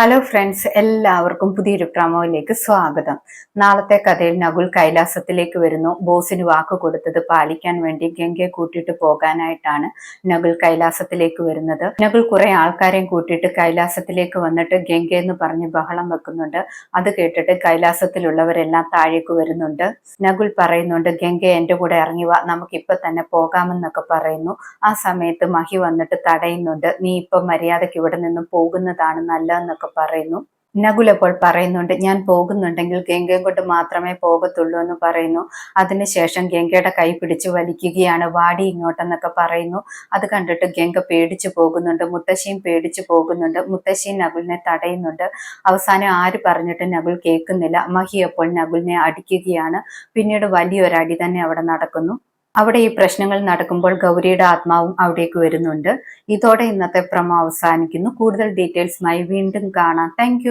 Hello friends എല്ലാവർക്കും പുതിയൊരു പ്രമോയിലേക്ക് സ്വാഗതം. നാളത്തെ കഥയിൽ നകുൽ കൈലാസത്തിലേക്ക് വരുന്നു. ബോസിന് വാക്ക് കൊടുത്തത് പാലിക്കാൻ വേണ്ടി ഗംഗയെ കൂട്ടിയിട്ട് പോകാനായിട്ടാണ് നകുൽ കൈലാസത്തിലേക്ക് വരുന്നത്. നകുൽ കുറെ ആൾക്കാരെയും കൂട്ടിയിട്ട് കൈലാസത്തിലേക്ക് വന്നിട്ട് ഗംഗ എന്ന് പറഞ്ഞ് ബഹളം വെക്കുന്നുണ്ട്. അത് കേട്ടിട്ട് കൈലാസത്തിലുള്ളവരെല്ലാം താഴേക്ക് വരുന്നുണ്ട്. നകുൽ പറയുന്നുണ്ട് ഗംഗ എന്റെ കൂടെ ഇറങ്ങി വാ. നമുക്ക് ഇപ്പൊ തന്നെ പോകാമെന്നൊക്കെ പറയുന്നു. ആ സമയത്ത് മഹി വന്നിട്ട് തടയുന്നുണ്ട്. നീ ഇപ്പൊ മര്യാദയ്ക്ക് ഇവിടെ നിന്നും പോകുന്നതാണ് നല്ലതെന്നൊക്കെ പറയുന്നു. നകുൽ അപ്പോൾ പറയുന്നുണ്ട് ഞാൻ പോകുന്നുണ്ടെങ്കിൽ ഗംഗയും കൊണ്ട് മാത്രമേ പോകത്തുള്ളൂ എന്ന് പറയുന്നു. അതിനുശേഷം ഗംഗയുടെ കൈ പിടിച്ച് വലിക്കുകയാണ് വാടി ഇങ്ങോട്ടെന്നൊക്കെ പറയുന്നു. അത് കണ്ടിട്ട് ഗംഗ പേടിച്ചു പോകുന്നുണ്ട് മുത്തശ്ശിയും പേടിച്ചു പോകുന്നുണ്ട് മുത്തശ്ശി നകുലിനെ തടയുന്നുണ്ട്. അവസാനം ആര് പറഞ്ഞിട്ട് നകുൽ കേൾക്കുന്നില്ല. മഹി അപ്പോൾ നകുലിനെ അടിക്കുകയാണ്. പിന്നീട് വലിയൊരടി തന്നെ അവിടെ നടക്കുന്നു. അവിടെ ഈ പ്രശ്നങ്ങൾ നടക്കുമ്പോൾ ഗൗരിയുടെ ആത്മാവും അവിടേക്ക് വരുന്നുണ്ട്. ഇതോടെ ഇന്നത്തെ പ്രമോ അവസാനിക്കുന്നു. കൂടുതൽ ഡീറ്റെയിൽസുമായി വീണ്ടും കാണാം. താങ്ക്